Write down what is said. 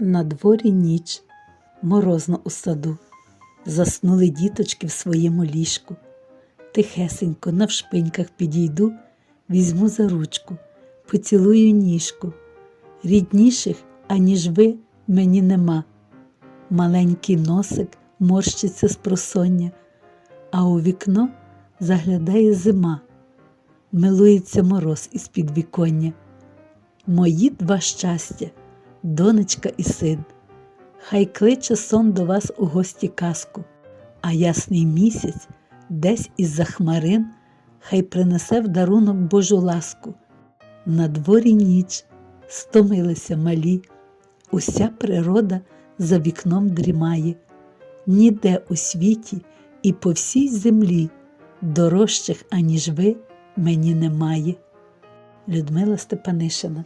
На дворі ніч, морозно у саду, заснули діточки в своєму ліжку. Тихесенько навшпиньках підійду, візьму за ручку, поцілую ніжку. Рідніших, аніж ви, мені нема. Маленький носик морщиться з просоння, а у вікно заглядає зима, милується мороз із підвіконня. Мої два щастя, донечка і син, хай кличе сон до вас у гості казку, а ясний місяць десь із-за хмарин, хай принесе в дарунок Божу ласку. На дворі ніч стомилися малі, уся природа за вікном дрімає, ніде у світі і по всій землі дорожчих, аніж ви, мені немає. Людмила Степанишина